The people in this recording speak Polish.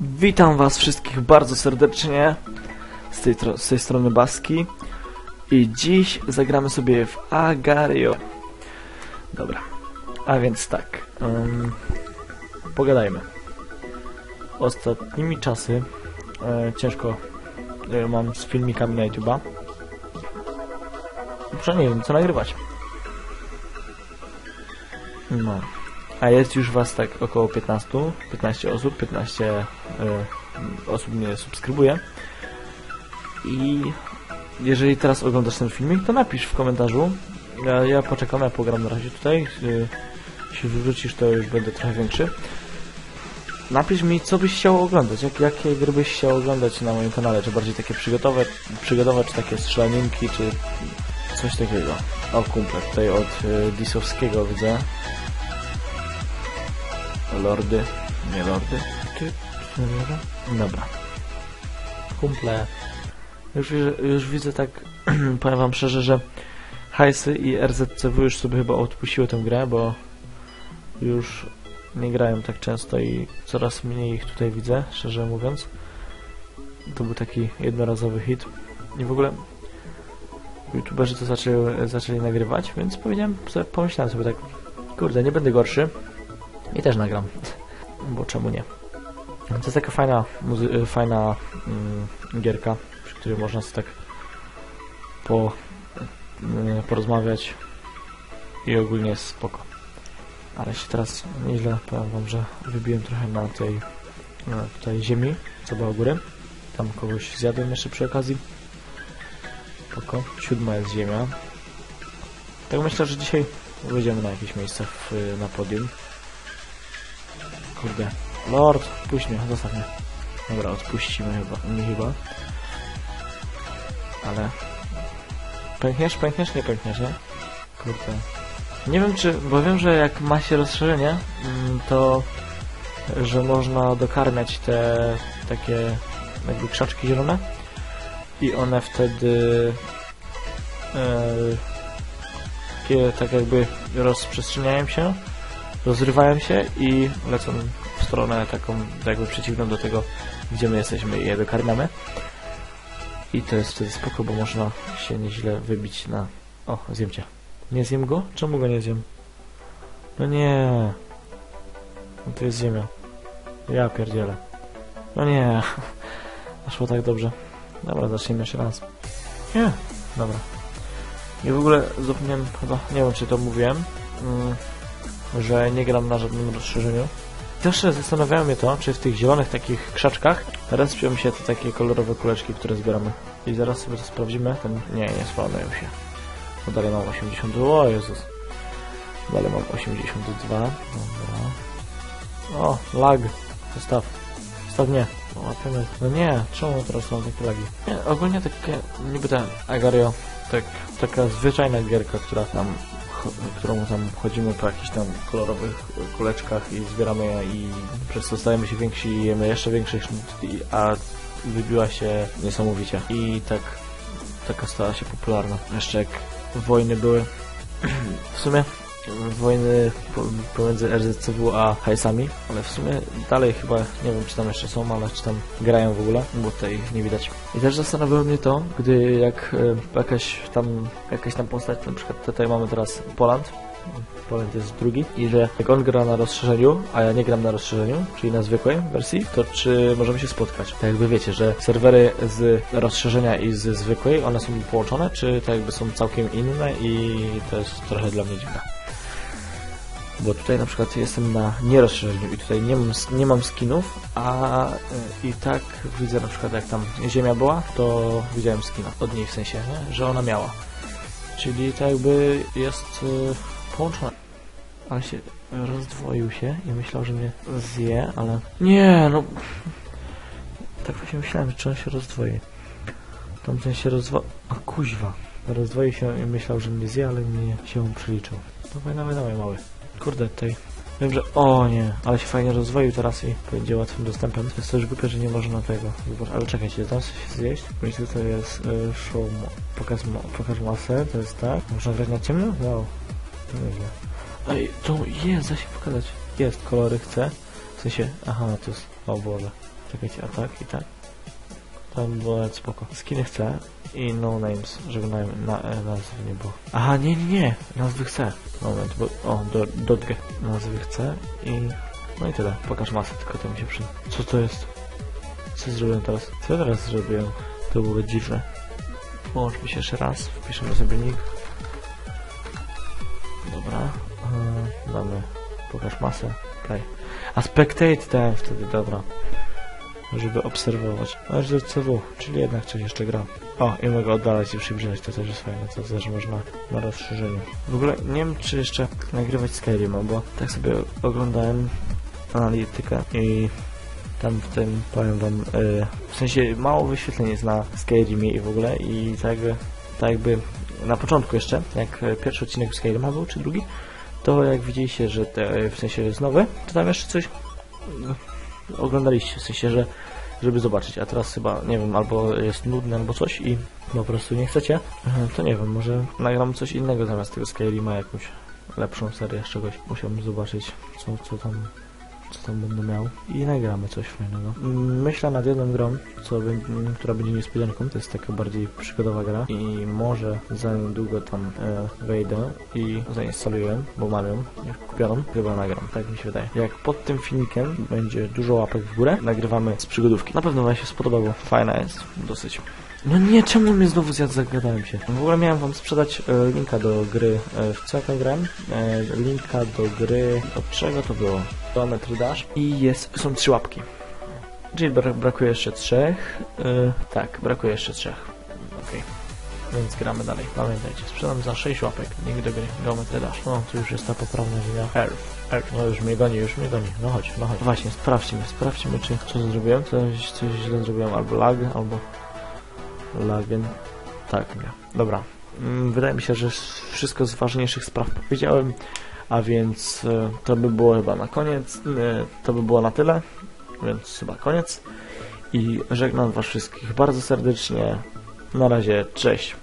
Witam was wszystkich bardzo serdecznie z tej, z tej strony Baski i dziś zagramy sobie w Agario. Dobra, a więc tak, em, pogadajmy. Ostatnimi czasy e, ciężko e, mam z filmikami na YouTube'a. Przynajmniej nie wiem co nagrywać. No. A jest już was tak około 15, 15 osób, 15 e, osób mnie subskrybuje. I jeżeli teraz oglądasz ten filmik, to napisz w komentarzu. Ja, ja poczekam, ja pogram na razie tutaj. E, jeśli wyrzucisz, to już będę trochę większy. Napisz mi, co byś chciał oglądać, jak, jakie gry byś chciał oglądać na moim kanale, czy bardziej takie przygotowe, przygotowe czy takie strzelaninki, czy coś takiego. O, kumple, tutaj od e, Disowskiego widzę. Lordy, nie lordy. Ty, Dobra. Kumple. Już, widzę- już widzę tak, powiem wam szczerze, że Hajsy i RZCW już sobie chyba odpuściły tę grę, bo już nie grają tak często i coraz mniej ich tutaj widzę, szczerze mówiąc. To był taki jednorazowy hit. I w ogóle youtuberzy to zaczęli, zaczęli nagrywać, więc powiedziałem, sobie, pomyślałem sobie tak, kurde, nie będę gorszy i też nagram, bo czemu nie. To jest taka fajna, y, fajna mm, gierka, przy której można sobie tak po, y, porozmawiać i ogólnie jest spoko. Ale się teraz nieźle powiem wam, że wybiłem trochę na tej na tutaj ziemi, co była u góry. Tam kogoś zjadłem jeszcze przy okazji. Spoko. Siódma jest ziemia. Tak myślę, że dzisiaj wyjdziemy na jakieś miejsce w, na podium. Kurde. Lord, puść mnie, zostaw mnie. Dobra, odpuścimy chyba, nie chyba. Ale... Pękniesz, pękniesz, nie pękniesz, nie? Kurde. Nie wiem czy, bo wiem, że jak ma się rozszerzenie, mm, to że można dokarmiać te takie jakby krzaczki zielone i one wtedy e, tak jakby rozprzestrzeniają się, rozrywają się i lecą w stronę taką jakby przeciwną do tego, gdzie my jesteśmy i je dokarmiamy. I to jest wtedy spoko, bo można się nieźle wybić na... O, zjem cię. Nie zjem go? Czemu go nie zjem? No nie. No to jest ziemia. Ja pierdzielę. No nie. Szło tak dobrze. Dobra, zacznijmy jeszcze raz. Nie. Dobra. I w ogóle zapomniałem chyba, nie wiem czy to mówiłem, mm, że nie gram na żadnym rozszerzeniu. Też zastanawiało mnie to, czy w tych zielonych takich krzaczkach respią się te takie kolorowe kuleczki, które zbieramy. I zaraz sobie to sprawdzimy. Ten... Nie, nie spawnują się. Bo dalej mam 80... O Jezus. Dalej mam 82. Dobra. O, lag. Zostaw. Zostaw mnie. Łapiemy. No nie, czemu teraz mam takie lagi? Nie, ogólnie takie, niby ten Agario, tak, taka zwyczajna gierka, która tam, którą tam chodzimy po jakichś tam kolorowych kuleczkach i zbieramy je i przez to stajemy się więksi i jemy jeszcze większych, a wybiła się niesamowicie. I tak, taka stała się popularna. Jeszcze jak wojny były, w sumie wojny po- pomiędzy RZCW a hajsami, ale w sumie dalej chyba, nie wiem czy tam jeszcze są, ale czy tam grają w ogóle, bo tutaj nie widać. I też zastanawiało mnie to, gdy jak e, jakaś tam, jakaś tam postać, na przykład tutaj mamy teraz Poland, Poland jest drugi i że jak on gra na rozszerzeniu, a ja nie gram na rozszerzeniu, czyli na zwykłej wersji, to czy możemy się spotkać? Tak jakby wiecie, że serwery z rozszerzenia i z zwykłej, one są połączone, czy tak jakby są całkiem inne i to jest trochę dla mnie dziwne. Bo tutaj na przykład jestem na nierozszerzeniu i tutaj nie mam, nie mam skinów, a y, i tak widzę na przykład jak tam ziemia była, to widziałem skina od niej w sensie, nie? że ona miała. Czyli tak jakby jest y, połączone. Ale się rozdwoił się i myślał, że mnie zje, ale... Nie, no... Tak właśnie myślałem, czy on się rozdwoi. Tamten się rozwo... A kuźwa. Rozdwoił się i myślał, że mnie zje, ale mnie się przeliczył. Dawaj, dawaj, dawaj, mały. Kurde, tutaj... Wiem, że... O nie, ale się fajnie rozwoił teraz i będzie łatwym dostępem. To jest też głupie, że nie można tego. Ale czekajcie, tam coś się zjeść? Bo to jest y, show... Pokaż, pokaż masę, to jest tak. Można grać na ciemno? Wow. To nieźle. Ej, to jest, da się pokazać. Jest, kolory chcę. W sensie, aha, to jest... O Boże. Czekajcie, a tak i tak. By było spoko. Skiny chcę i no names, żeby na, na, nazwy nie było. Aha, nie, nie, nie, nazwy chcę. Moment, bo, o, do, dotkę. Nazwy chcę i... No i tyle. Pokaż masę, tylko to mi się przyda. Co to jest? Co zrobiłem teraz? Co ja teraz zrobiłem? To było dziwne. Połączmy się jeszcze raz, wpiszemy sobie nick. Dobra. Yy, damy. Pokaż masę. Play. A spectate dałem wtedy, dobra. Żeby obserwować. RZCW, czyli jednak coś jeszcze gra. O, i mogę oddalać i przybliżać, to też jest fajne, to też można na rozszerzeniu. W ogóle nie wiem, czy jeszcze nagrywać Skyrima, bo tak sobie oglądałem analitykę i tam w tym, powiem wam, yy, w sensie mało wyświetleń jest na Skyrimie i w ogóle i tak jakby, tak jakby na początku jeszcze, jak pierwszy odcinek Skyrima był, czy drugi, to jak widzieliście, że te, w sensie jest nowy, to tam jeszcze coś oglądaliście, w sensie, że żeby zobaczyć, a teraz chyba, nie wiem, albo jest nudne, albo coś i po prostu nie chcecie, yy, to nie wiem, może nagram coś innego zamiast tego Skyrima, jakąś lepszą serię z czegoś. Musiałbym zobaczyć, co, co tam co tam będę miał i nagramy coś fajnego. Mm, Myślę nad jedną grą, co będzie, która będzie niespodzianką, to jest taka bardziej przygodowa gra i może za niedługo tam e, wejdę i zainstaluję, bo mam ją już kupioną, chyba nagram, tak mi się wydaje. Jak pod tym filmikiem będzie dużo łapek w górę, nagrywamy z przygodówki. Na pewno Wam się spodoba, bo fajna jest dosyć. No nie, czemu mnie znowu zjadł, zagadałem się. W ogóle miałem wam sprzedać e, linka do gry, e, w co ja tam grałem? E, linka do gry, od czego to było? Do Metry Dash i jest, są trzy łapki. Czyli bra brakuje jeszcze trzech. E, tak, brakuje jeszcze trzech. Okej. Więc gramy dalej. Pamiętajcie, sprzedam za 6 łapek. Do gry, Geometry Dash. No, tu już jest ta poprawna linia. Earth. Earth. No już mnie goni, już mnie goni. No chodź, no chodź. Właśnie, sprawdźmy, sprawdźmy, czy co zrobiłem. Coś, coś źle zrobiłem, albo lag, albo Lagen. Tak, nie. Dobra. Mm, Wydaje mi się, że wszystko z ważniejszych spraw powiedziałem, a więc e, to by było chyba na koniec. E, To by było na tyle, więc chyba koniec. I żegnam Was wszystkich bardzo serdecznie. Na razie, cześć.